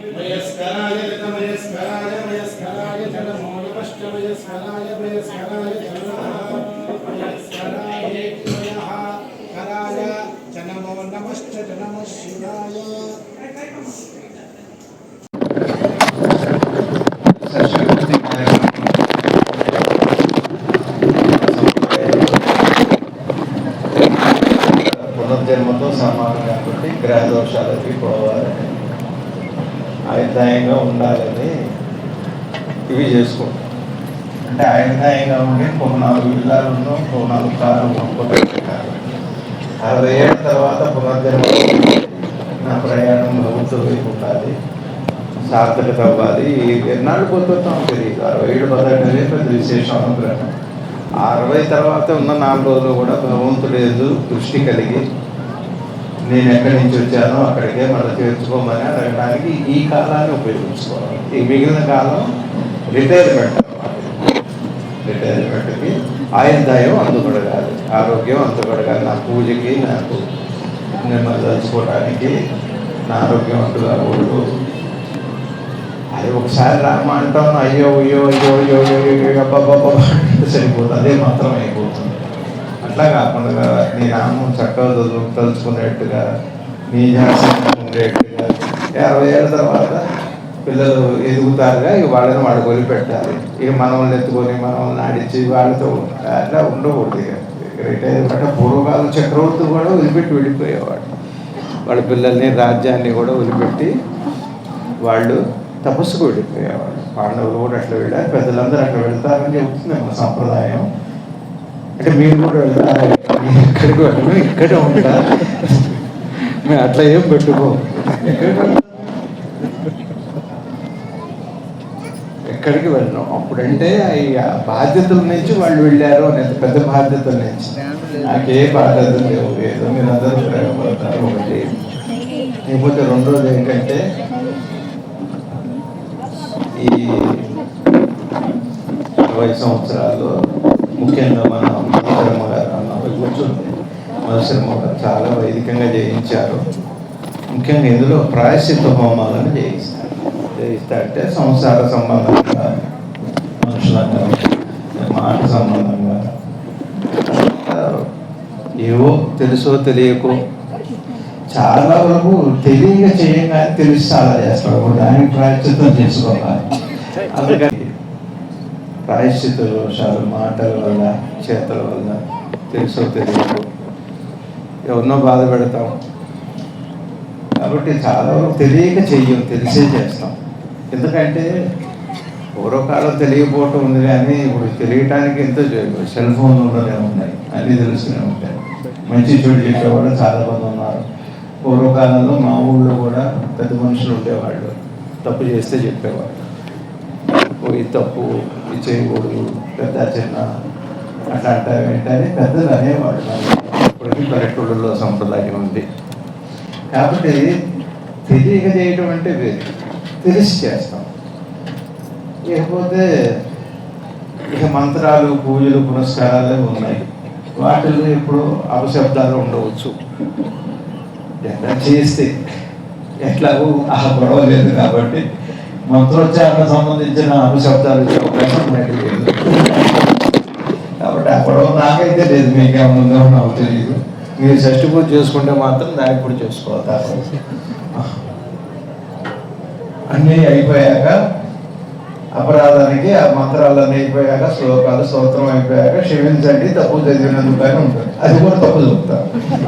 వయస్కరాయ వయస్కరాయ వయస్కరాయ చ నమో నమశ్చ వయస్కరాయ వయస్కరాయ చ నమః వయస్కరాయ నమః కరాయ చ నమో నమశ్చ చ నమః శివాయ పునర్జన్మతో సమానం కాబట్టి గ్రహ దోషాలకి పోవాలి ఆయుర్దాయంగా ఉండాలని ఇవి చేసుకుంటాం అంటే ఆయుర్దాయంగా ఉండి ఒక నాలుగు విధాలు ఉన్నాం నాలుగు కారు అరవై ఏళ్ళ తర్వాత పునర్జన్మ నా ప్రయాణం ప్రభుత్వ ఉండాలి. సార్థకత అవ్వాలి. ఎన్నాళ్ళు పోతుంటాం తెలియదు. అరవై ఏడు పదహారు పెద్ద విశేషం అనుగ్రహం అరవై తర్వాత ఉన్న నాలుగు రోజులు కూడా భగవంతుడు దృష్టి కలిగి. నేను ఎక్కడి నుంచి వచ్చానో అక్కడికే మళ్ళీ చేర్చుకోమని అడగడానికి ఈ కాలాన్ని ఉపయోగించుకోవాలి. ఈ మిగిలిన కాలం రిటైర్మెంట్ పెట్టారు వాటికి ఆయన దయం అందుకొడగాలి ఆరోగ్యం అందుకొడగాలి నా పూజకి నాకు నెమ్మది తలుచుకోవడానికి నా ఆరోగ్యం అందుకోకూడదు అది ఒకసారి రామ అంటాం. అయ్యో అయ్యో అయ్యో అయ్యో అయ్యో అయ్యో సరిపోతుంది అదే మాత్రం అయిపోతుంది. అట్లా కాకుండా నీ నామం చక్కగా చదువు తలుచుకునేట్టుగా నీ ఉండేట్టుగా యాభై ఏళ్ళ తర్వాత పిల్లలు ఎదుగుతారుగా ఇక వాళ్ళని వాడు వదిలిపెట్టాలి. ఇక మనల్ని ఎత్తుకొని మనల్ని ఆడించి వాళ్ళతో అట్లా ఉండకూడదు ఇక. అంటే పూర్వకాలం చక్రవర్తి కూడా వదిలిపెట్టి వెళ్ళిపోయేవాడు. వాళ్ళ పిల్లల్ని రాజ్యాన్ని కూడా వదిలిపెట్టి వాళ్ళు తపస్సుకు వెళ్ళిపోయేవాడు పాండవులు కూడా అట్లా వెళ్ళారు పెద్దలందరూ అట్లా వెళ్తారని చెప్తుంది మన సంప్రదాయం. అంటే మీరు కూడా వెళ్తారు? ఇక్కడికి ఎక్కడికి ఇక్కడే ఉంటారు మేము అట్లా ఏం పెట్టుకో ఎక్కడికి వెళ్ళినాం. వెళ్ళను అప్పుడంటే ఈ బాధ్యతల నుంచి వాళ్ళు వెళ్ళారు అనేది పెద్ద బాధ్యతల నుంచి. నాకే బాధ్యతలు లేవు ఏదో మీరు అందరూ ప్రయోగపడతారు ఒకటి. లేకపోతే రోజులు ఏంటంటే ఈ ఇరవై సంవత్సరాలు ముఖ్యంగా మన మధుశర్మ గారు అన్నప్పుడు కూర్చుంది మధుశర్మ గారు చాలా వైదికంగా జయించారు. ముఖ్యంగా ఇందులో ప్రాయశ్చిత్త హోమాలను చేయిస్తారు ఇస్తా అంటే సంసార సంబంధంగా మనుషులంగా మాట సంబంధంగా. ఏవో తెలుసో తెలియకో చాలా వరకు తెలియక చేయగానే తెలిసి చాలా చేస్తాడు దానికి ప్రాయశ్చిత్తం చేసుకోవాలి. అందుకని ప్రాయశ్చిత్త దోషాలు మాటల వల్ల చేతల వల్ల తెలుసో తెలియకో ఎవరినో బాధ పెడతాం. కాబట్టి చాలా వరకు తెలియక చెయ్యం తెలిసే చేస్తాం. ఎందుకంటే పూర్వకాలం తెలియకపోవటం ఉంది కానీ ఇప్పుడు తెలియటానికి ఎంతో సెల్ ఫోన్లోనే ఉన్నాయి. అన్నీ తెలుస్తూనే ఉంటాయి. మంచి చెడు చెప్పేవాళ్ళు చాలా మంది ఉన్నారు. పూర్వకాలంలో మా ఊళ్ళో కూడా పెద్ద మనుషులు ఉండేవాళ్ళు. తప్పు చేస్తే చెప్పేవాళ్ళు. పోయి ఈ తప్పు ఇది చేయకూడదు పెద్ద చిన్న అట్లా అంటే ఏంటని పెద్దలు అనేవాళ్ళు. ఇప్పటికీ పల్లెటూళ్ళలో సంప్రదాయం ఉంది. కాబట్టి తెలియక చేయటం అంటే వేరు. తెలిసి చేస్తాం లేకపోతే ఇక మంత్రాలు పూజలు పునస్కారాలే ఉన్నాయి. వాటిల్లో ఇప్పుడు అపశబ్దాలు ఉండవచ్చు. ఎట్లా చేస్తే ఎట్లాగూ ఆ గొడవ లేదు కాబట్టి మంత్రోచ్చారణ సంబంధించిన అపశబ్దాలు అవకాశం మనకి లేదు. కాబట్టి ఆ గొడవ నాకైతే లేదు మీకేమైనా నాకు తెలియదు. మీరు షష్టి పూజ చేసుకుంటే మాత్రం దానికి కూడా చేసుకోవాలి. అన్నీ అయిపోయాక అపరాధానికి ఆ మంత్రాలన్నీ అయిపోయాక శ్లోకాలు స్తోత్రం అయిపోయాక క్షమించండి తప్పు చదివినందుకని ఉంటుంది అది కూడా తప్పు చెప్తారు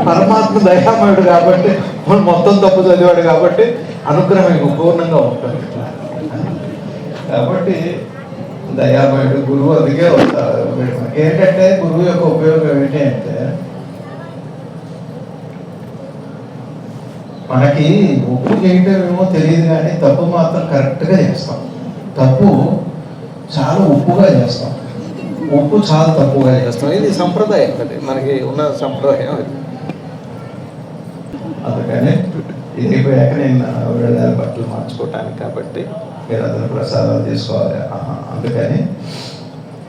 పరమాత్మ దయామయుడు కాబట్టి మనం మొత్తం తప్పు చదివాడు కాబట్టి అనుగ్రహం ఇంక పూర్ణంగా ఉంటుంది. కాబట్టి దయామయుడు గురువు అందుకే వస్తారు. ఏంటంటే గురువు యొక్క ఉపయోగం ఏంటి అంటే మనకి ఒప్పు చేయటం ఏమో తెలియదు కానీ తప్పు మాత్రం కరెక్ట్గా చేస్తాం. తప్పు చాలా ఉప్పుగా చేస్తాం. ఉప్పు చాలా తప్పుగా చేస్తాం. ఇది సంప్రదాయం అది. మనకి ఉన్న సంప్రదాయం అందుకని ఇది అయిపోయాక నేను వెళ్ళాలి బట్టలు మార్చుకోవటానికి కాబట్టి మీరు అందరూ ప్రసాదాలు తీసుకోవాలి. అందుకని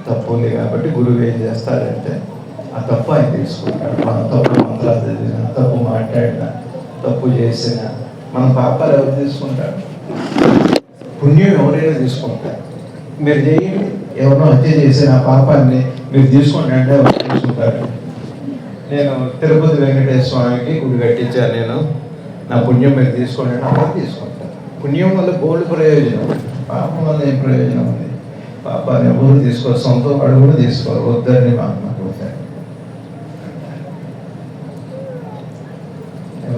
తప్పు ఉంది కాబట్టి గురువు ఏం చేస్తాడంటే ఆ తప్పు ఆయన తీసుకుంటాడు. మనం తప్పు మంత్రాలు చదివిన తప్పు మాట్లాడిన తప్పు చేసిన మన పాపాలు ఎవరు తీసుకుంటారు? పుణ్యం ఎవరైనా తీసుకుంటారు. మీరు చేయండి. ఎవరినో హత్య చేసిన పాపాన్ని మీరు తీసుకోండి అంటే తీసుకుంటారు. నేను తిరుపతి వెంకటేశ్వర స్వామికి గుడి కట్టించాను నేను. నా పుణ్యం మీరు తీసుకోండి అంటే అలా తీసుకుంటారు. పుణ్యం వల్ల గోల్డ్ ప్రయోజనం పాపం వల్ల ఏం ప్రయోజనం ఉంది? పాపాన్ని ఎవరు తీసుకోరు సొంత వాడు కూడా తీసుకోరు వద్దని మా అమ్మ.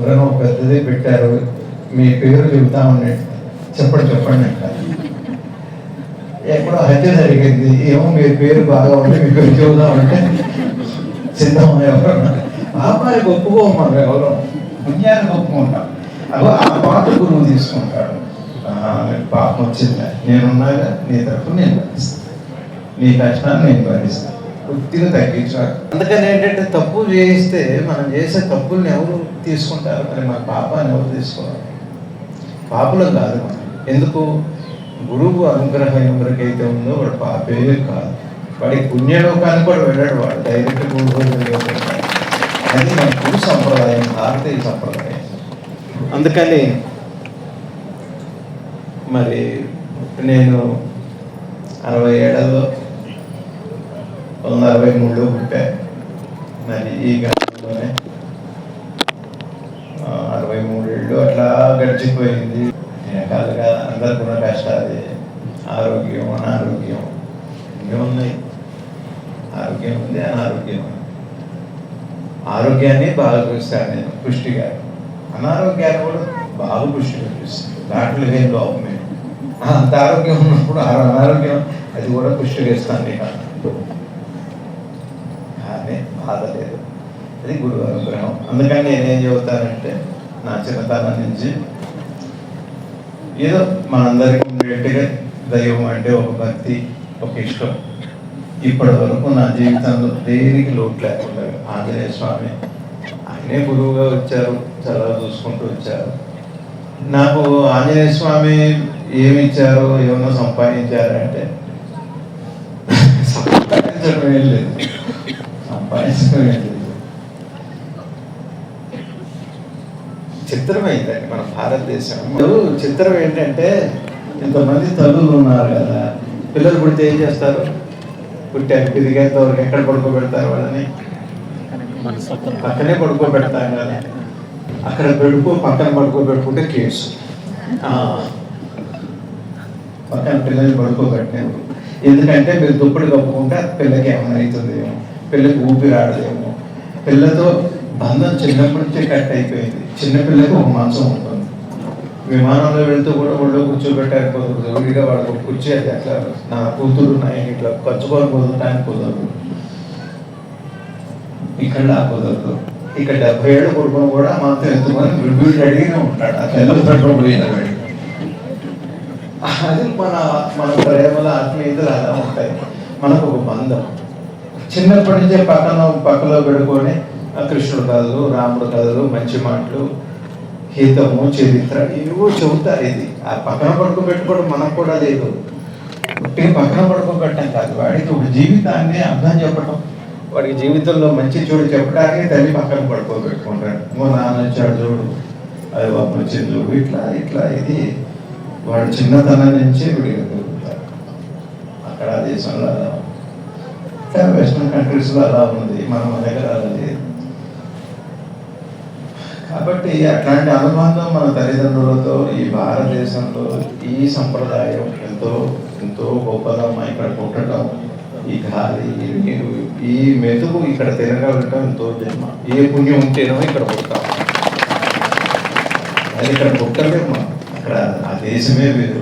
ఎవరైనా ఒక పెద్దది పెట్టారు మీ పేరు చెబుతా ఉండండి చెప్పండి చెప్పండి అంటారు. ఎక్కడో హత్య జరిగింది ఏమో మీ పేరు బాగా ఉంటే మీ పేరు చెబుదామంటే సిద్ధమా ఎవరన్నా? పాపానికి ఒప్పుకోమన్నారు ఎవరు. పుణ్యానికి ఒప్పుకుంటాం అలా ఆ పాత గురువు తీసుకుంటాడు. ఆ, పాపం వచ్చిందా. నేనున్నాగా నీ తరఫు నేను భరిస్తాను నీ కష్టాన్ని నేను భరిస్తాను. వృత్తిని తగ్గించాలి. అందుకని ఏంటంటే తప్పు చేయిస్తే మనం చేసే తప్పుల్ని ఎవరు తీసుకుంటారు? మరి మన పాపాన్ని ఎవరు తీసుకోవాలి? పాపులం కాదు మనం. ఎందుకు? గురువు అనుగ్రహం ఎవరికైతే ఉందో వాడు పాపే కాదు. వాడి పుణ్యలోకానికి కూడా వెళ్ళాడు వాడు. డైరెక్ట్ గురువు అది మన గురు సంప్రదాయం భారతీయ సంప్రదాయం. అందుకని మరి నేను అరవై ఏళ్ళలో వంద అరవై మూడులో పుట్టా మరి ఈ గ్రామంలోనే అరవై మూడేళ్ళు అట్లా గడిచిపోయింది. రకాలుగా అందరికున్న కష్టాలు. ఆరోగ్యం అనారోగ్యం ఇవే ఉన్నాయి. ఆరోగ్యం ఉంది అనారోగ్యం ఆరోగ్యాన్ని బాగా చూస్తాను నేను పుష్టిగా. అనారోగ్యాన్ని కూడా బాగా పుష్టిగా చూస్తాను దాంట్లో ఏం లోపం అంత ఆరోగ్యం ఉన్నప్పుడు అనారోగ్యం అది కూడా పుష్టిగా ఇస్తాను నేను బాధ లేదు అది గురువు అనుగ్రహం అందుకని నేనేం చెబుతానంటే నా చిన్నతనం నుంచి ఏదో మనందరికీ ఉండేట్టుగా దైవం అంటే ఒక భక్తి ఒక ఇష్టం. ఇప్పటి వరకు నా జీవితంలో దేనికి లోటు లేకుండా ఆంజనేయ స్వామి ఆయనే గురువుగా వచ్చారు చాలా చూసుకుంటూ వచ్చారు. నాకు ఆంజనేయ స్వామి ఏమి ఇచ్చారో ఏమన్నా సంపాదించారంటే సంపాదించడం ఏం లేదు. లేదు చిత్రమైందండి మన భారతదేశం ఇప్పుడు చిత్రం ఏంటంటే ఇంతమంది తల్లులు ఉన్నారు కదా పిల్లలు పుడితే ఏం చేస్తారు? పుట్టారు పెరిగేంత వరకు ఎక్కడ పడుకోబెడతారు వాళ్ళని? పక్కనే పడుకోబెడతాం కదా. అక్కడ పెడుకో పక్కన పడుకోబెట్టుకుంటే కేసు పక్కన పిల్లల్ని పడుకోబెట్టినారు ఎందుకంటే మీరు దుప్పటి కప్పుకుంటే పిల్లకి ఏమైనా అవుతుందేమో. పిల్లకి ఊపిరి ఆడదేమో. పిల్లతో బంధం చిన్నప్పటి నుంచే కట్ అయిపోయింది. చిన్నపిల్లకు ఒక మంచం ఉంటుంది. విమానంలో వెళ్తూ కూడా ఒళ్ళో కూర్చోబెట్టారు కుదరదు ఎవరిగా వాళ్ళకి కుర్చీ అది అట్లా నా కూతురు నా ఇట్లా ఖర్చుకొని కుదరటానికి కుదరదు. ఇక్కడ కుదరదు. ఇక్కడ డెబ్బై ఏళ్ళ కొడుకును కూడా మాతో ఎత్తుకొని వీడు అడిగినే ఉంటాడు. అట్లా ఎందుకు పెట్రోల్ పోయిన అది మన మన ప్రేమల ఆత్మీయతలు అలా ఉంటాయి. మనకు ఒక బంధం. చిన్నప్పటి నుంచే పక్కన పక్కలో పెట్టుకొని ఆ కృష్ణుడు కథలు రాముడు కథలు మంచి మాటలు హితము చరిత్ర ఏవో చెబుతారు ఇది. ఆ పక్కన పడుకోబెట్టుకోవడం మనకు కూడా లేదు. పుట్టిన పక్కన పడుకోబెట్టడం కాదు. వాడికి ఒక జీవితాన్ని అర్థం చెప్పడం వాడికి జీవితంలో మంచి చూడు చెప్పడానికి తల్లి పక్కన పడుకోబెట్టుకుంటాడు ఇంకో నాన్న వచ్చాడు చూడు. అది బాబు వచ్చింది చూడు ఇట్లా ఇట్లా ఇది. వాడు చిన్నతనం నుంచే వీడికి దొరుకుతారు అక్కడ దేశంలో వెస్ట్రన్ కంట్రీస్లో అలా ఉంది మనం మన దగ్గర అలా కాబట్టి అట్లాంటి అనుబంధం మన తల్లిదండ్రులతో ఈ భారతదేశంలో ఈ సంప్రదాయం ఎంతో ఎంతో గొప్పదమ్మా ఇక్కడ పుట్టడం ఈ గాలి ఈ నీరు ఈ మెతుకు ఇక్కడ తిరగలటం ఎంతో జన్మ. ఏ పుణ్యం ఉంటేనో ఇక్కడ పుట్టాం అది ఇక్కడ పుట్టలేము మనం. అక్కడ ఆ దేశమే వేరు.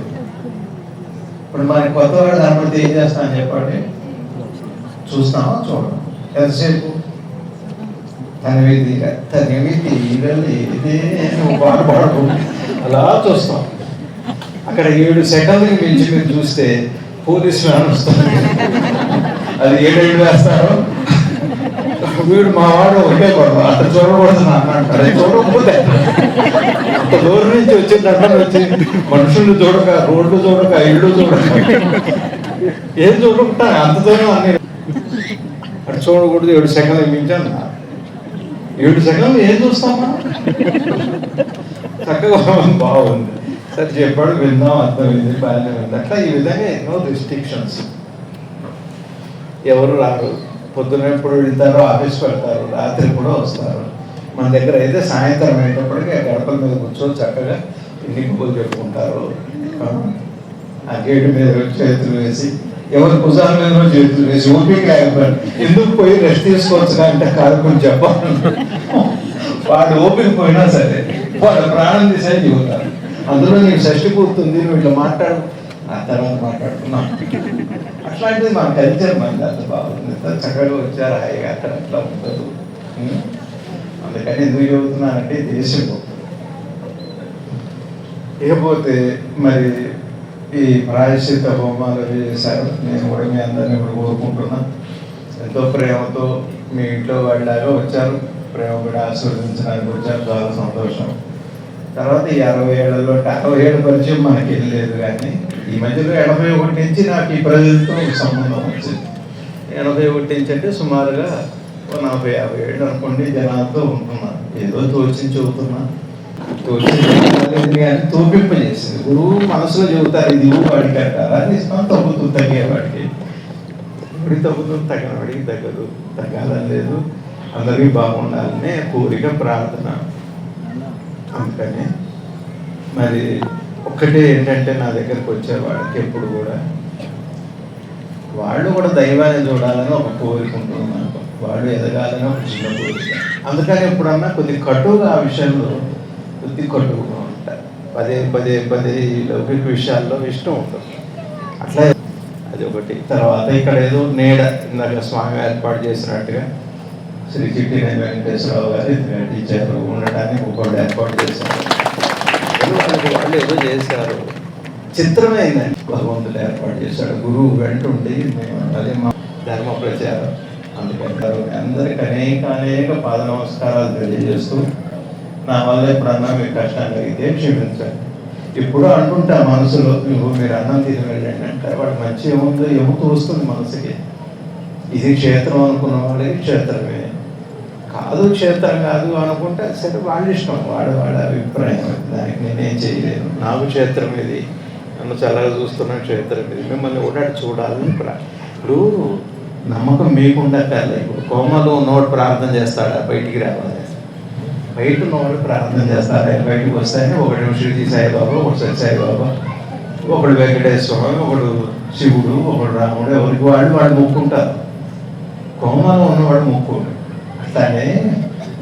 ఇప్పుడు మనకి కొత్త వాళ్ళు దాని ఏం చేస్తామని చెప్పండి? చూస్తామా చూడండి ఎంతసేపు? తనివి తీర తనవి తీరలే ఇదే నువ్వు అలా చూస్తాం. అక్కడ ఏడు సెకండ్లకి మించి మీరు చూస్తే పోలీసులు అనుస్తారు. అది ఏడేళ్ళు వేస్తారు? వీడు మా వాడు ఒకే పడదు అట్లా చూడకూడదు నాన్న అంటారు. చూడకపోతే. అంత దూరం నుంచి వచ్చిన అక్కడ వచ్చి మనుషులు చూడక రోడ్లు చూడక ఇళ్ళు చూడక. ఏం చూడకుండా అంత దూరం అన్నీ చూడకూడదు ఏడు సెకండ్లు మించాను ఏడు సెకండ్లు ఏం చూస్తామా చక్కగా బాగుంది. సరే చెప్పాడు విందాం అర్థమైంది బాగానే ఉంది. అట్లా ఈ విధంగా ఎన్నో రిస్ట్రిక్షన్స్ ఎవరు రారు. పొద్దున ఎప్పుడు వెళ్తారో ఆఫీస్ వెళ్తారు రాత్రి కూడా వస్తారు. మన దగ్గర అయితే సాయంత్రం అయ్యేటప్పటికి గడపల మీద కూర్చొని చక్కగా ఇంటికి పూజ చెప్పుకుంటారు. ఆ గేటు మీద చేతులు వేసి ఎవరి భుజాల మీద వేసి ఓపిక ఎందుకు పోయి రెస్ట్ తీసుకోవచ్చు అంటే కాదు కొంచెం చెప్పాలి. వాడు ఓపిక పోయినా సరే వాళ్ళ ప్రాణం తీసే చెబుతారు అందులో నీకు షష్టి పూర్తుంది నువ్వు ఇట్లా మాట్లాడు. ఆ తర్వాత మాట్లాడుతున్నాం అట్లాంటిది మా కల్చర్ మనది అంత బాగుంది చక్కగా వచ్చారు హాయిగా అక్కడ అట్లా ఉండదు. అందుకని ఎందుకు చెబుతున్నానంటే దేశం గొప్పది. ఇకపోతే మరి ఈ ప్రాయశ్చిత బొమ్మలు అవి చేశారు నేను కూడా మీ అందరినీ కూడా కోరుకుంటున్నా ఎంతో ప్రేమతో మీ ఇంట్లో వాళ్ళలాగా వచ్చారు ప్రేమ కూడా ఆశీర్వదించడానికి వచ్చారు చాలా సంతోషం తర్వాత ఈ అరవై ఏళ్ళలో అరవై ఏళ్ళ పరిచయం మనకి లేదు కానీ ఈ మధ్యలో ఎనభై ఒకటి నుంచి నాకు ఈ ప్రజలతో సంబంధం వచ్చింది ఎనభై ఒకటి నుంచి అంటే సుమారుగా నలభై యాభై ఏళ్ళు అనుకోండి జనాలతో ఉంటున్నాను ఏదో తోచి చెబుతున్నా తోచి తోపింప గురువు మనసులో చెబుతారు ఇది వాడికి అంటారా? అది ఇస్తాం తగ్గుతూ తగ్గేవాడికి ఇప్పుడు తగ్గుతుంది తగిన వాడికి తగ్గదు. తగ్గాలని లేదు. అందరికీ బాగుండాలనే కోరిక ప్రార్థన. అందుకని మరి ఒక్కటే ఏంటంటే నా దగ్గరకు వచ్చే వాళ్ళకి ఎప్పుడు కూడా వాళ్ళు కూడా దైవాన్ని చూడాలని ఒక కోరిక ఉంటుంది నాకు వాళ్ళు ఎదగాలని ఒక చిన్న కోరిక. అందుకని ఎప్పుడన్నా కొద్ది కటువుగా ఆ విషయంలో కొద్ది కటువుగా ఉంటారు పదే పదే పదే ఈ లౌకిక విషయాల్లో ఇష్టం ఉంటుంది. అట్లా అది ఒకటి. తర్వాత ఇక్కడ ఏదో నీడ ఇందాక స్వామి ఏర్పాటు చేసినట్టుగా శ్రీ చిట్టినేని వెంకటేశ్వరరావు గారు టీచర్ ఉండడానికి ఒకళ్ళు ఏర్పాటు చేశారు. వాళ్ళకి వాళ్ళు ఏదో చేశారు. చిత్రమైందండి భగవంతుడు ఏర్పాటు చేశాడు. గురువు వెంటుండి మేము అదే మా ధర్మ ప్రచారం అందుకుంటారు అందరికి అనేక అనేక పాద నమస్కారాలు తెలియజేస్తూ నా వల్ల ఎప్పుడన్నా మీ కష్టం కలిగితే క్షమించండి. ఇప్పుడు అంటుంటా మనసులో నువ్వు మీరు అన్నం తిని వెళ్ళండి అంటే వాడు మంచి ఏముందో ఏమో వస్తుంది మనసుకి. ఇది క్షేత్రం అనుకున్న వాళ్ళకి క్షేత్రమే. కాదు క్షేత్రం కాదు అనుకుంటే సరే వాళ్ళ ఇష్టం వాడు వాళ్ళ అభిప్రాయం. దానికి నేనేం చేయలేను. నాకు క్షేత్రం ఇది. నన్ను చల్లగా చూస్తున్న క్షేత్రం ఇది. మిమ్మల్ని కూడా చూడాలని ఇప్పుడు ఇప్పుడు నమ్మకం మీకు ఉండక్కర్లే ఇప్పుడు కోమలో ఉన్నవాడు ప్రార్థన చేస్తాడా? బయటికి రావాలి. బయట ఉన్నవాడు ప్రార్థన చేస్తారు. ఆయన వస్తాయని ఒకటి షిరిడి సాయిబాబా ఒకటి సత్య సాయిబాబా ఒకడు వెంకటేశ్వర స్వామి ఒకడు శివుడు ఒకడు రాముడు ఎవరికి వాళ్ళు వాళ్ళు మొక్కుంటారు. కోమలో ఉన్నవాడు మొక్కుడు. అట్లానే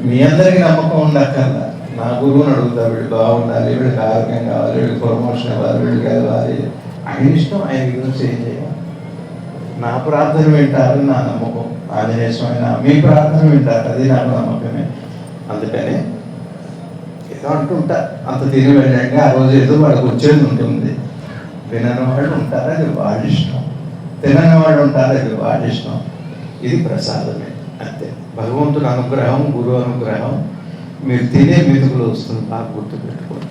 మీ అందరికీ నమ్మకం ఉండక్కర్లా నా గురువుని అడుగుతా వీళ్ళు బాగుండాలి వీళ్ళకి ఆరోగ్యం కావాలి వీళ్ళకి ప్రమోషన్ ఇవ్వాలి వీళ్ళకి ఇవ్వాలి ఆయన ఇష్టం ఆయన గురించి ఏం చేయాలి? నా ప్రార్థన వింటారు నా నమ్మకం. ఆంజనేయ స్వామి నా మీ ప్రార్థన వింటారు అది నాకు నమ్మకమే. అందుకని ఏదో అంటుంటా అంత తిని వెళ్ళాక ఆ రోజు ఏదో వాళ్ళకి వచ్చేది ఉంటుంది వినని వాళ్ళు ఉంటారు అది వాళ్ళ ఇష్టం. తినని వాళ్ళు ఉంటారు అది వాళ్ళ ఇష్టం. ఇది ప్రసాదమే అంతే. భగవంతుని అనుగ్రహం గురువు అనుగ్రహం. మీరు తినే మెతుకులు వస్తుంది బాగా గుర్తుపెట్టుకోండి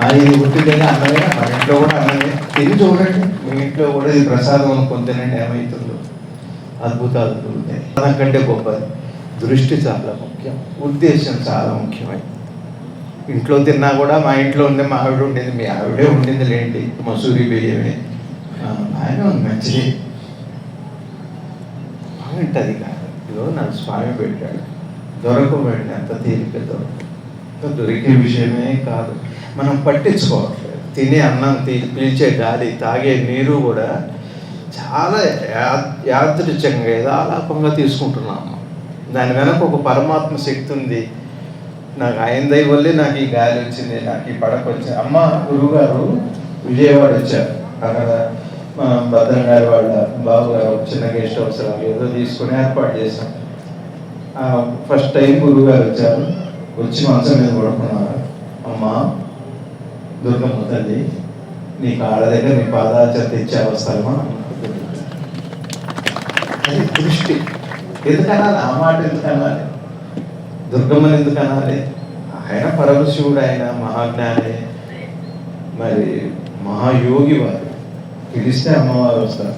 ఆ ఇది గుర్తులేదా అన్నమే మన ఇంట్లో కూడా అన్నమే. తిని చూడండి మీ ఇంట్లో కూడా ఇది ప్రసాదం అనుకుని తినండి ఏమవుతుందో అద్భుతాలు ఉంటాయి. దానికంటే గొప్పది. దృష్టి చాలా ముఖ్యం. ఉద్దేశం చాలా ముఖ్యమైనది. ఇంట్లో తిన్నా కూడా మా ఇంట్లో ఉంది మా ఆవిడ ఉండేది మీ ఆవిడే ఉండింది లేండి. మసూరి బియ్యమే. ఆయన ఉంది మంచిది. బాగుంటుంది కాదు ఇదో నా స్వామి పెట్టాడు. దొరకబడి అంత తీరిక దొరక దొరికే విషయమే కాదు. మనం పట్టించుకోవట్లేదు. తినే అన్నం తీ- పీల్చే గాలి తాగే నీరు కూడా చాలా యా- యాదృచ్ఛంగా ఏదో ఆలాపంగా తీసుకుంటున్నాము దాని వెనక ఒక పరమాత్మ శక్తి ఉంది. నాకు ఆయన దయ వల్లే నాకు ఈ గాలి వచ్చింది నాకు ఈ పడక వచ్చింది. అమ్మ గురువుగారు విజయవాడ వచ్చారు. అక్కడ భద్రం గారి వాళ్ళ బాబు గారు చిన్న గెస్ట్ హౌస్ ఏదో తీసుకుని ఏర్పాటు చేశాం. ఫస్ట్ టైం గురువు గారు వచ్చారు. వచ్చి మంచం మీద పడుకున్నారు. అమ్మా దుర్గమ్మ తల్లి నీ కాళ్ళ దగ్గర నీ పాదాచర తెచ్చే అవసరమా అది దృష్టి. ఎందుకనాలి ఆ మాట ఎందుకనాలి దుర్గమ్మని ఎందుకు అనాలి? ఆయన పరమశివుడు ఆయన మహాజ్ఞాని. మరి మహాయోగి వారు. పిలిస్తే అమ్మవారు వస్తారు.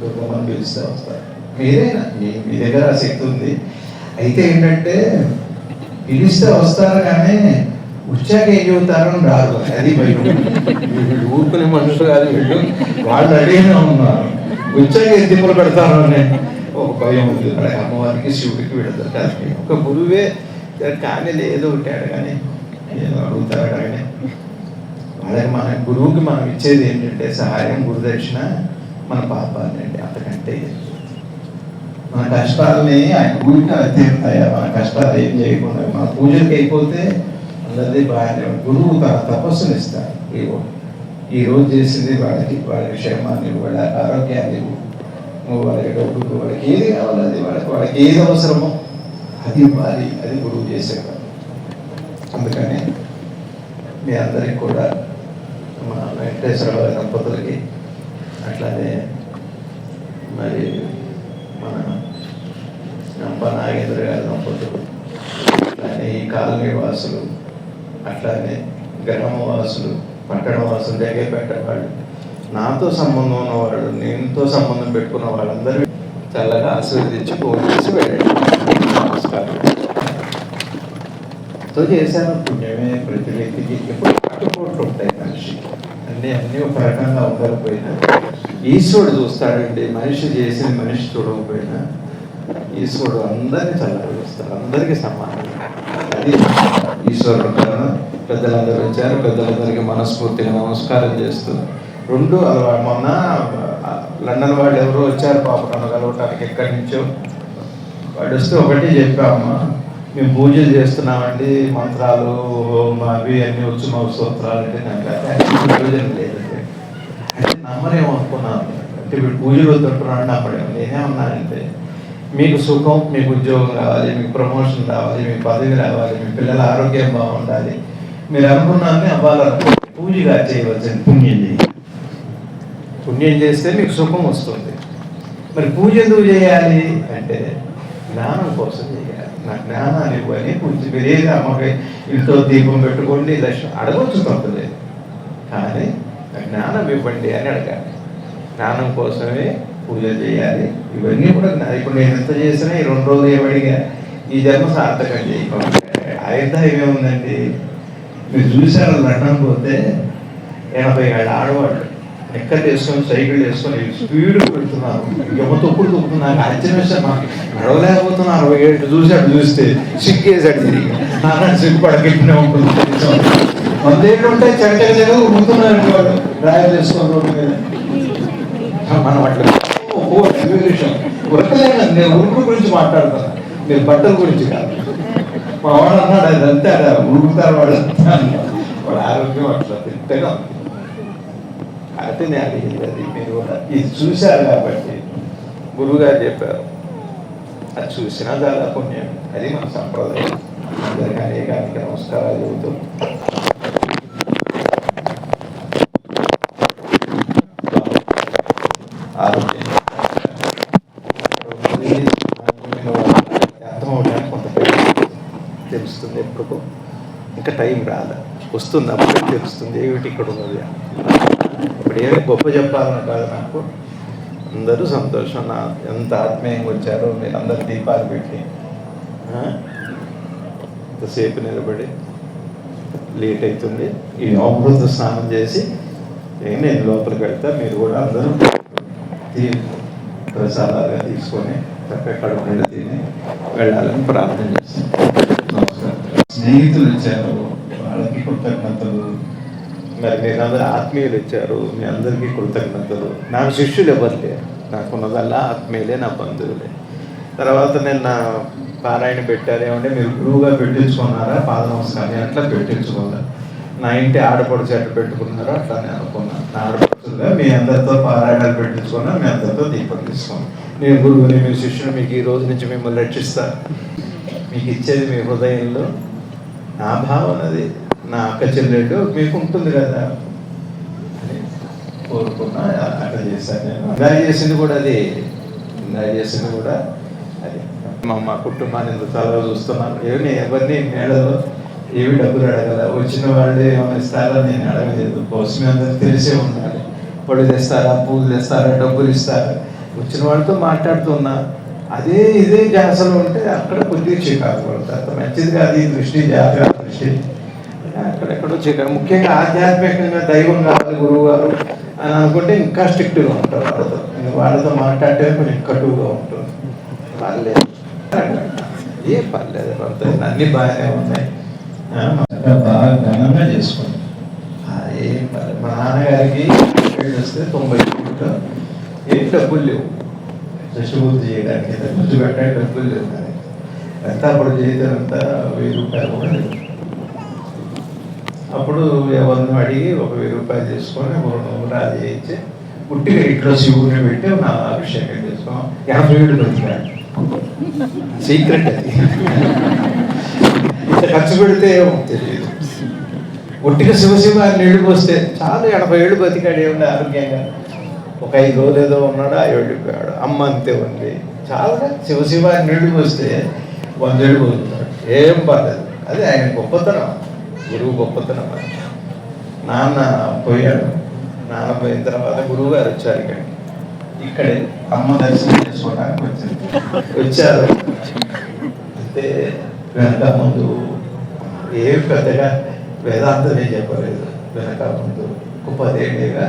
దుర్గమ్మని పిలిస్తే వస్తారు. మీరేనా? మీ మీ దగ్గర శక్తి ఉంది. అయితే ఏంటంటే పిలిస్తే వస్తారు కానీ వచ్చాక ఏం చెబుతారో రాదు. అది భయం. వీళ్ళు ఊరుకునే మనుషులు కాదు వీళ్ళు. వాళ్ళు అడిగినా ఉన్నారు. వచ్చాక ఏం పెడతారు అనే. ఒక భయం ఉంది అమ్మవారికి శివుడికి వీళ్ళిద్దరు ఒక గురువే కానీ ఏదో ఉంటాడు కానీ ఏదో అడుగుతాడు కానీ అలాగే మన గురువుకి మనం ఇచ్చేది ఏంటంటే సహాయం గురుదక్షిణ మన పాపాలండి అంతకంటే మన కష్టాలని ఆయన గురికి తీరుతాయా మన కష్టాలు ఏం చేయకుండా మన పూజలకి అయిపోతే అందరిది బాగానే గురువు తన తపస్సుని ఇస్తారు ఈ రోజు చేసింది వాళ్ళకి వాళ్ళ క్షేమాన్ని వాళ్ళ ఆరోగ్యాన్ని ఇవ్వు. నువ్వు వాళ్ళకి డబ్బులు వాళ్ళకి ఏది కావాలి అది వాళ్ళకి వాళ్ళకి ఏది అవసరమో అది ఇవ్వాలి అది గురువు చేసేవాడు అందుకని మీ అందరికి కూడా మా వెంకటేశ్వర దంపతులకి అట్లానే మరి మన నంబ నాగేంద్ర గారి దంపతులు అట్లానే ఈ కాలనీ వాసులు అట్లానే గ్రామ వాసులు పట్టణ వాసులు దగ్గరపేట వాళ్ళు నాతో సంబంధం ఉన్నవాళ్ళు నేనుతో సంబంధం పెట్టుకున్న వాళ్ళందరూ చల్లగా ఆశీర్వదించి ఫోన్ చేసి వెళ్ళండి. నమస్కారం. తో చేశాను. పుణ్యమే ప్రతి వ్యక్తికి. ఎప్పుడు కట్టుకోట్లు ఉంటాయి మనిషి అన్నీ అన్నీ ఒక రకంగా ఉండకపోయినా ఈశ్వరుడు చూస్తాడండి. మనిషి చేసిన మనిషి చూడకపోయినా ఈశ్వరుడు అందరినీ చల్లగా చూస్తాడు. అందరికీ సమానం. అది ఈశ్వరుడు కరుణ పెద్దలందరూ వచ్చారు. పెద్దలందరికీ మనస్ఫూర్తిగా నమస్కారం చేస్తున్నారు రెండు అలవాటు మొన్న లండన్ వాళ్ళు ఎవరో వచ్చారు పాప నన్ను కలవటానికి ఎక్కడి నుంచో. వాడు వస్తే ఒకటి చెప్పామా మేము పూజలు చేస్తున్నామండి మంత్రాలు హోమ అవి అన్ని వచ్చి మా స్తోత్రాలు అంటే నాకు ప్రయోజనం లేదండి అంటే నమ్మరేమో అనుకున్నాను అంటే మీరు పూజలు వద్దంటున్నాడు నమ్మడేమో నేనేమన్నానంటే మీకు సుఖం మీకు ఉద్యోగం రావాలి మీకు ప్రమోషన్ రావాలి మీకు పదవి రావాలి మీ పిల్లల ఆరోగ్యం బాగుండాలి. మీరు అనుకున్నాన్ని అవ్వాలనుకో పూజగా చేయవలసిన పుణ్యం చేయాలి పుణ్యం చేస్తే మీకు సుఖం వస్తుంది. మరి పూజ ఎందుకు చేయాలి అంటే జ్ఞానం కోసం చేయాలి. నా జ్ఞానాన్ని ఇవ్వని పూజ మీరు ఏది అమ్మకి ఇంట్లో దీపం పెట్టుకోండి దర్శనం అడగవచ్చు తప్పలేదు కానీ జ్ఞానం ఇవ్వండి అని అడగాలి. జ్ఞానం కోసమే పూజ చేయాలి. ఇవన్నీ కూడా ఇప్పుడు నేను ఎంత చేసినా ఈ రెండు రోజులు ఏమడిగా ఈ జన్మ సార్థకం చేయకుండా ఆయుర్దాయం ఏముందండి మీరు చూసారు లండన్ పోతే ఎనభై ఏళ్ళ ఆడవాళ్ళు. ఎక్కడ వేసుకొని సైకిల్ వేసుకొని స్పీడ్ పెడుతున్నారు ఎవరు తొప్పుడు తొక్కుతున్నారు ఆశ్చర్యం మాకు నడవలేకపోతున్నారు అరవై ఏళ్ళు చూసి అటు చూస్తే సిగ్గేసాడు తిరిగి. నాన్న సిగ్గు పడకెట్టిన ఉంటుంది వందేళ్ళు ఉంటే చెడ్డ చెడు ఉంటున్నారు వాడు. డ్రైవ్ చేసుకొని రోడ్డు మీద. మనం అట్లా విషయం. ఉరకలేను నేను ఉరుకు గురించి మాట్లాడుతున్నా మీరు బట్టల గురించి కాదు. మా వాడు అన్నాడు అది అంతే ఉరుకుతారు వాడు వాడు ఆరోగ్యం అట్లా తిట్టగా ఉంది. అయితే నేను అది మీరు కూడా. ఇది చూశారు కాబట్టి గురువుగారు చెప్పారు. అది చూసినా చాలా పుణ్యం. అది మన సంప్రదాయం. అందరికీ అనేకానికి నమస్కారాలు చెబుతూ. కొంత తెలుస్తుంది ఎప్పుడు ఇంకా టైం రాదు వస్తుంది అప్పుడే తెలుస్తుంది ఏమిటి ఇక్కడ ఉన్నది ఏమి గొప్ప చెప్పాలని కాదు నాకు. అందరూ సంతోషం నా ఎంత ఆత్మీయంగా వచ్చారో మీరు అందరు దీపాలు పెట్టి ఎంతసేపు నిలబడి లేట్ అవుతుంది. ఈ అమృత స్నానం చేసి నేను లోపలికి వెళ్తా మీరు కూడా అందరూ ప్రసాదాలుగా తీసుకొని చక్కగా ఉండి తిని వెళ్ళాలని ప్రార్థన చేస్తాను నమస్కారం. స్నేహితులు వచ్చారు. వాళ్ళకి కృతజ్ఞతలు. మరి మీరందరూ ఆత్మీయులు ఇచ్చారు మీ అందరికీ కృతజ్ఞతలు. నాకు శిష్యులు ఎవరు లేరు. నాకున్నదల్లా ఆత్మీయులే నా బంధువులే. తర్వాత నేను నా పారాయణ పెట్టారు ఏమంటే మీరు గురువుగా పెట్టించుకున్నారా? పాద నమస్కారం అట్లా పెట్టించుకున్నారు నా ఇంటి ఆడపడుచు ఎట్లా పెట్టుకున్నారో అట్లా నేను అనుకున్నాను నా ఆడపడుచుగా మీ అందరితో పారాయణాలు పెట్టించుకున్నా మీ అందరితో దీపం తీసుకున్నాను నేను గురువుని మీ శిష్యుని మీకు ఈ రోజు నుంచి మిమ్మల్ని రక్షిస్తాను మీకు ఇచ్చేది మీ హృదయంలో నా భావన అది. నా అక్క చెల్లెళ్ళు మీకు ఉంటుంది కదా కోరుకున్నా అట్లా చేశాను నేను. ఇందాక చేసింది కూడా అది. ఇందాక చేసింది కూడా అది. మా మా కుటుంబాన్ని చాలా చూస్తున్నాను. ఏమి ఎవరిని మేడలో ఏమి డబ్బులు అడగల. వచ్చిన వాళ్ళు ఏమైనా ఇస్తారా? నేను అడగలేదు. కోసమే అందరికి తెలిసే ఉండాలి. పొడి తెస్తారా? పూలు తెస్తారా? డబ్బులు ఇస్తారా? వచ్చిన వాళ్ళతో మాట్లాడుతున్నా. అదే ఇదే ధ్యాసలో ఉంటే అక్కడ కొద్దిగా చికాకు పడతారు. మంచిది కాదు ఈ దృష్టి జాగ్రత్త దృష్టి. అక్కడెక్కడో చిన్న ముఖ్యంగా ఆధ్యాత్మికంగా దైవం కావాలి గురువు గారు అని అనుకుంటే ఇంకా స్ట్రిక్ట్గా ఉంటారు వాళ్ళతో. వాళ్ళతో మాట్లాడితే కొంచెం కటువుగా ఉంటుంది. పర్లేదు. ఏ పర్లేదు అంత అన్ని బాగానే ఉన్నాయి. బాగా ఘనంగా చేసుకోండి ఏం పర్లేదు. మా నాన్నగారికి వస్తే తొంభై ఏళ్ళు. ఏం డబ్బులు లేవు. శశిబుద్ధి చేయడానికి ఖర్చు పెట్టడానికి డబ్బులు లేవు. ఎంత అప్పుడు జీతం అంతా వెయ్యి రూపాయలు కూడా లేవు. అప్పుడు ఎవరిని అడిగి ఒక వెయ్యి రూపాయలు తీసుకొని ఒక నూనె అది చేయించి పుట్టిగా ఇంట్లో శివుడిని పెట్టి నా అభిషేకం చేసుకోం ఎనభై ఏడు బతికాడు సీక్రెట్ అది. ఇంత ఖర్చు పెడితే ఏమో తెలియదు. ఒట్టిగా శివశివ అని నీళ్ళు పోస్తే చాలు ఎనభై ఏళ్ళు బతికాడు ఏముంది ఆరోగ్యంగా? ఒక ఐదు రోజులు ఏదో ఉన్నాడు ఆ వెళ్ళిపోయాడు అమ్మ అంతే ఉంది. చాలా శివశివ అని నీళ్ళు పోస్తే వందేళ్ళు పోతున్నాడు ఏం పర్లేదు అదే ఆయన గొప్పతనం. గురువు గొప్పతనం. నాన్న పోయాడు. నాన్న పోయిన తర్వాత గురువు గారు వచ్చారు ఇక్కడికి. ఇక్కడే అమ్మ దర్శనం చేసుకోవడానికి వచ్చింది వచ్చారు. అయితే వెనక ముందు ఏం పెద్దగా వేదాంతమే చెప్పలేదు. వెనక ముందు ఒక పదేళ్ళేగా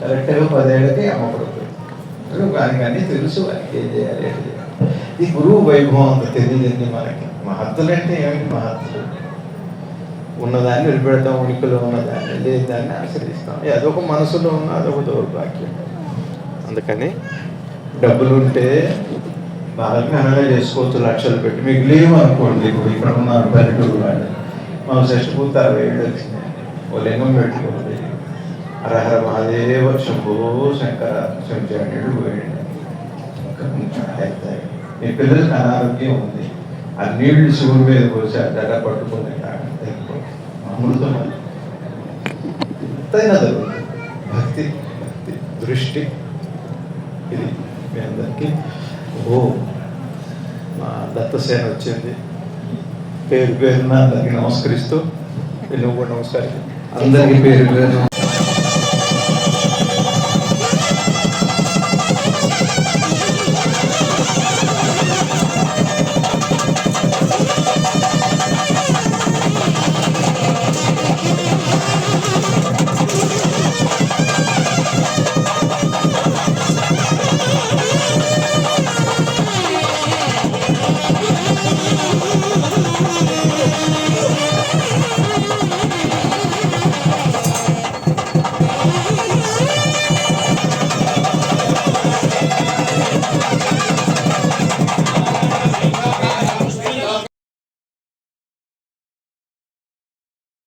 కరెక్ట్గా పదేళ్ళకి అమ్మ పడుతుంది కానీ కానీ తెలుసు వానికి ఏం చేయాలి ఏం చేయాలి. ఈ గురువు వైభవం అంత తెలియదండి మనకి. మహత్తులు అంటే ఏమిటి మహత్తులు? ఉన్నదాన్ని నిలబెడతాం ఉనికిలో ఉన్నదాన్ని లేని దాన్ని ఆశ్రయిస్తాం అదొక మనసులో ఉన్న అదొక దౌర్భాగ్యం. అందుకని డబ్బులు ఉంటే బాగా ఘనంగా చేసుకోవచ్చు లక్షలు పెట్టి. మీకు లేవు అనుకోండి ఇప్పుడు ఇక్కడ ఉన్నారు పల్లెటూరు వాళ్ళు. మా షష్టిపూర్తి అరవై ఏళ్ళు వచ్చినాయి. ఓ లింగం పెట్టుకోండి హరహర మహాదేవ శంభో శంకర శంకరుడు పోయాడు. మీ పిల్లలకి అనారోగ్యం ఉంది. ఆ నీళ్ళు శివుడి మీద పోసి ఆ జడ పట్టుకుని అమృతం. ఎంతైనా భక్తి దృష్టి. ఇది మీ అందరికీ. ఓ మా దత్తసేన వచ్చింది. పేరు పేరున అందరికీ నమస్కరిస్తూ నువ్వు కూడా నమస్కారం అందరికీ పేరు పేరు